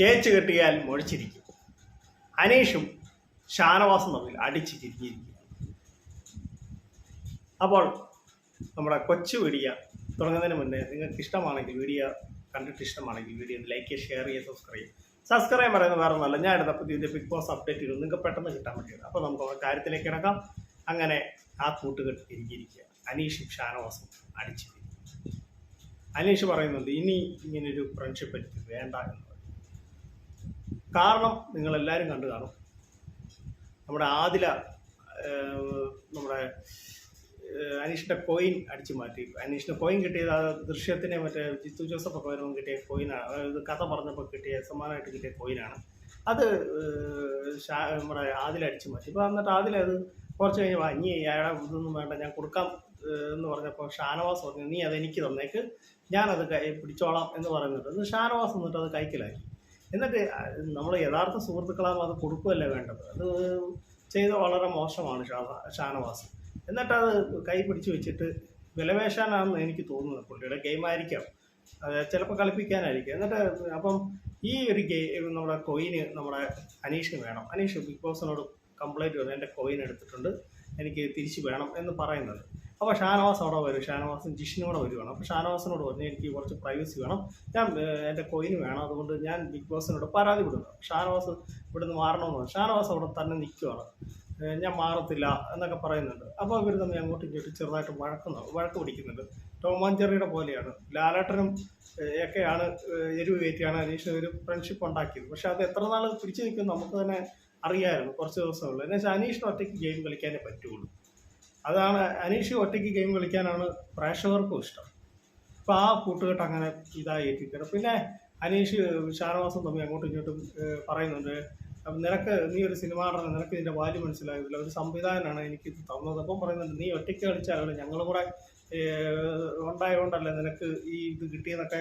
കേച്ച് കെട്ടിയാൽ മുഴിച്ചിരിക്കും. അനീഷും ഷാനവാസും തമ്മിൽ അടിച്ച് തിരിഞ്ഞിരിക്കും അപ്പോൾ നമ്മുടെ കൊച്ചു വീഡിയോ തുടങ്ങുന്നതിന് മുന്നേ നിങ്ങൾക്ക് ഇഷ്ടമാണെങ്കിൽ വീഡിയോ കണ്ടിട്ട് ഇഷ്ടമാണെങ്കിൽ വീഡിയോ ലൈക്ക് ഷെയർ ചെയ്യുക സബ്സ്ക്രൈബ് ചെയ്യുക സബ്സ്ക്രൈബ് പറയുന്നത് വേറെ ഒന്നല്ല ഞാൻ എടുത്ത പുതിയ ബിഗ് ബോസ് അപ്ഡേറ്റ് ചെയ്തു നിങ്ങൾക്ക് പെട്ടെന്ന് കിട്ടാൻ പറ്റിയത് അപ്പോൾ നമുക്ക് കാര്യത്തിലേക്ക് കിടക്കാം. അങ്ങനെ ആ കൂട്ടുകെട്ട് തിരിഞ്ഞിരിക്കുക. അനീഷും ഷാനവാസും അടിച്ചു. അനീഷ് പറയുന്നുണ്ട് ഇനി ഇങ്ങനൊരു ഫ്രണ്ട്ഷിപ്പ് എനിക്ക് വേണ്ട എന്ന്. കാരണം നിങ്ങളെല്ലാവരും കണ്ടു കാണും. നമ്മുടെ ആദില നമ്മുടെ അനീഷിന്റെ കോയിൻ അടിച്ചു മാറ്റി. അനീഷിന് കോയിൻ കിട്ടിയത് ആ ദൃശ്യത്തിനെ മറ്റേ ജിത്തു ജോസഫ് ഒക്കെ കിട്ടിയ കോയിനാണ് അതായത് കഥ പറഞ്ഞപ്പോൾ കിട്ടിയ സമ്മാനമായിട്ട് കിട്ടിയ കോയിനാണ് അത് നമ്മുടെ ആദില അടിച്ചു മാറ്റി. ഇപ്പോൾ എന്നിട്ട് ആദില അത് കുറച്ച് കഴിഞ്ഞപ്പോൾ അഞ്ഞി അയാളെ ഇതൊന്നും വേണ്ട ഞാൻ കൊടുക്കാം എന്ന് പറഞ്ഞപ്പോൾ ഷാനവാസ് പറഞ്ഞു നീ അത് എനിക്ക് തന്നേക്ക്. ഞാനത് കൈ പിടിച്ചോളാം എന്ന് പറയുന്നുണ്ട് ഷാനവാസ് എന്നിട്ട് അത് കൈക്കലാക്കി. എന്നിട്ട് നമ്മൾ യഥാർത്ഥ സുഹൃത്തുക്കളാകുമ്പോൾ അത് കൊടുക്കുകയല്ല വേണ്ടത്? അത് ചെയ്ത വളരെ മോശമാണ് ഷാനവാസ്. എന്നിട്ട് അത് കൈ പിടിച്ചു വെച്ചിട്ട് വിലവേശാനാണെന്ന് എനിക്ക് തോന്നുന്നത് പുള്ളിയുടെ ഗെയിം ആയിരിക്കാം. ചിലപ്പോൾ കളിപ്പിക്കാനായിരിക്കും. എന്നിട്ട് അപ്പം ഈ ഒരു ഗെയിം നമ്മുടെ കോയിന് നമ്മുടെ അനീഷിന് വേണം. അനീഷ് ബിഗ് ബോസിനോട് കംപ്ലൈന്റ് വന്നു എന്റെ കോയിൻ എടുത്തിട്ടുണ്ട്. എനിക്ക് തിരിച്ചു വേണം എന്ന് പറയുന്നത്. അപ്പോൾ ഷാനവാസ് അവിടെ വരും. ഷാനവാസും ജിഷിനോടെ വരുവാണ്. അപ്പോൾ ഷാനവാസിനോട് പറഞ്ഞു എനിക്ക് കുറച്ച് പ്രൈവസി വേണം. ഞാൻ എന്റെ കോയിന് വേണം. അതുകൊണ്ട് ഞാൻ ബിഗ് ബോസിനോട് പരാതി വിടുന്നു ഷാനവാസ് ഇവിടുന്ന് മാറണമെന്ന് പറഞ്ഞു. ഷാനവാസ് അവിടെ തന്നെ നിൽക്കുവാണ് ഞാൻ മാറത്തില്ല എന്നൊക്കെ പറയുന്നുണ്ട്. അപ്പോൾ അവർ തമ്മിൽ അങ്ങോട്ടും ഇങ്ങോട്ടും ചെറുതായിട്ട് വഴക്കുന്നു വഴക്ക് പിടിക്കുന്നുണ്ട്. ടോമാഞ്ചെറിയുടെ പോലെയാണ്. ലാലേട്ടനും ഒക്കെയാണ് എരിവ് കയറ്റിയാണ് അനീഷ് ഒരു ഫ്രണ്ട്ഷിപ്പ് ഉണ്ടാക്കിയത്. പക്ഷെ അത് എത്ര നാൾ പിടിച്ചു നിൽക്കും നമുക്ക് തന്നെ അറിയാമായിരുന്നു കുറച്ച് ദിവസമുള്ളൂ എന്നുവെച്ചാൽ അനീഷിന് ഒറ്റയ്ക്ക് ഗെയിം കളിക്കാനേ പറ്റുള്ളൂ. അതാണ് അനീഷ് ഒറ്റയ്ക്ക് ഗെയിം കളിക്കാനാണ് പ്രേക്ഷകർക്കും ഇഷ്ടം. അപ്പോൾ ആ കൂട്ടുകെട്ട് അങ്ങനെ ഇതായി എത്തിക്കണം പിന്നെ അനീഷ് ഷാനവാസും തമ്മിൽ അങ്ങോട്ടും ഇങ്ങോട്ടും പറയുന്നുണ്ട് നിനക്ക് നീ ഒരു സിനിമ ആണെങ്കിൽ നിനക്ക് ഇതിന്റെ വാല്യൂ മനസ്സിലായതില്ല ഒരു സംവിധാനമാണ് എനിക്ക് ഇത് തന്നത്. അപ്പം പറയുന്നുണ്ട് നീ ഒറ്റയ്ക്ക് കളിച്ചാലും ഞങ്ങൾ കൂടെ ഉണ്ടായതുകൊണ്ടല്ലേ നിനക്ക് ഈ ഇത് കിട്ടിയെന്നൊക്കെ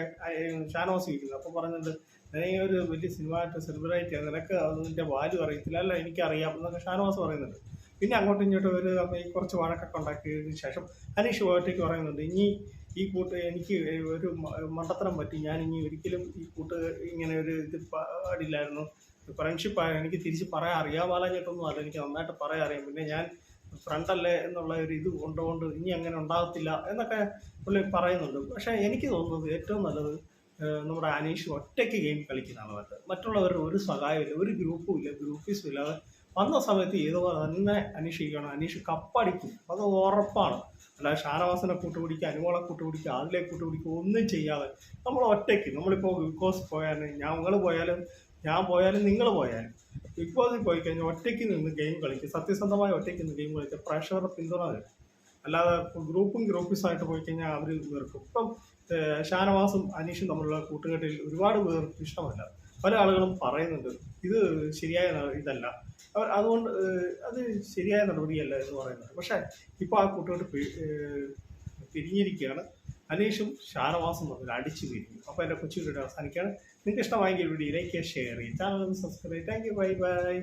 ഷാനവാസ് ചോദിക്കുന്നത്. അപ്പം പറയുന്നുണ്ട് നീ ഒരു വലിയ സിനിമ സെലിബ്രിറ്റി നിനക്ക് അതിന്റെ വാല്യൂ അറിയത്തില്ല. അല്ല എനിക്കറിയാം. എന്നൊക്കെ ഷാനവാസ് പറയുന്നുണ്ട്. പിന്നെ അങ്ങോട്ടും ഇങ്ങോട്ടും ഒരു തമ്മിൽ കുറച്ച് വഴക്കൊക്കെ ഉണ്ടാക്കിയതിന് ശേഷം അനീഷ് പോയിട്ടേക്ക് പറയുന്നുണ്ട് ഇനി ഈ കൂട്ട് എനിക്ക് ഒരു മണ്ടത്തരം പറ്റി. ഞാൻ ഇനി ഒരിക്കലും ഈ കൂട്ട് ഇങ്ങനെ ഒരു ഇത് പാടില്ലായിരുന്നു. ഫ്രണ്ട്ഷിപ്പ് ആയ എനിക്ക് തിരിച്ച് പറയാൻ അറിയാമാലഞ്ഞിട്ടൊന്നും അല്ല എനിക്ക് നന്നായിട്ട് പറയാൻ അറിയാം. പിന്നെ ഞാൻ ഫ്രണ്ടല്ലേ എന്നുള്ള ഒരു ഇത് കൊണ്ടുകൊണ്ട് ഇനി അങ്ങനെ ഉണ്ടാകത്തില്ല എന്നൊക്കെ പുള്ളി പറയുന്നുണ്ട്. പക്ഷേ എനിക്ക് തോന്നുന്നത് ഏറ്റവും നല്ലത് നമ്മുടെ അനീഷ് ഒറ്റയ്ക്ക് ഗെയിം കളിക്കുന്നതാണ് മറ്റുള്ളവരുടെ ഒരു സഹായമില്ല ഒരു ഗ്രൂപ്പും ഇല്ല. ഗ്രൂപ്പീസും ഇല്ലാതെ വന്ന സമയത്ത് ഏതുപോലെ തന്നെ അനീഷിക്കണം അനീഷ് കപ്പടിക്കും. അത് ഉറപ്പാണ്. അല്ലാതെ ഷാനവാസിനെ കൂട്ടുപിടിക്കുക അനുമോളെ കൂട്ടുപിടിക്കുക അതിലെ കൂട്ടുപിടിക്കുക ഒന്നും ചെയ്യാതെ നമ്മൾ ഒറ്റയ്ക്ക്. നമ്മളിപ്പോൾ ബിഗ് ബോസ് പോയാലും ഞങ്ങൾ പോയാലും ഞാൻ പോയാലും നിങ്ങൾ പോയാലും ബിഗ് ബോസിൽ പോയി കഴിഞ്ഞാൽ ഒറ്റയ്ക്ക് നിന്ന് ഗെയിം കളിക്കും. സത്യസന്ധമായി ഒറ്റയ്ക്ക് നിന്ന് ഗെയിം കളിക്കുക പ്രേക്ഷകരുടെ പിന്തുണ തരും. അല്ലാതെ ഗ്രൂപ്പും ഗ്രൂപ്പീസായിട്ട് പോയി കഴിഞ്ഞാൽ അവർ വെറുക്കും. ഇപ്പം ഷാനവാസും അനീഷും തമ്മിലുള്ള കൂട്ടുകെട്ടിൽ ഒരുപാട് പേർക്ക് ഇഷ്ടമല്ല. പല ആളുകളും പറയുന്നുണ്ട്. ഇത് ശരിയായ ഇതല്ല. അവർ അതുകൊണ്ട് അത് ശരിയായ നടപടിയല്ല എന്ന് പറയുന്നത്. പക്ഷേ ഇപ്പോൾ ആ കൂട്ടുകെട്ട് പിരിഞ്ഞിരിക്കുകയാണ്. അനീഷും ഷാനവാസും തമ്മിൽ അടിച്ചു പിരിഞ്ഞു. അപ്പോൾ എന്റെ കൊച്ചു വീഡിയോ അവസാനിക്കുകയാണ്. നിങ്ങൾക്ക് ഇഷ്ടമായെങ്കിൽ വീഡിയോ ലൈക്ക് ഷെയർ ചെയ്യും channel subscribe thank you bye bye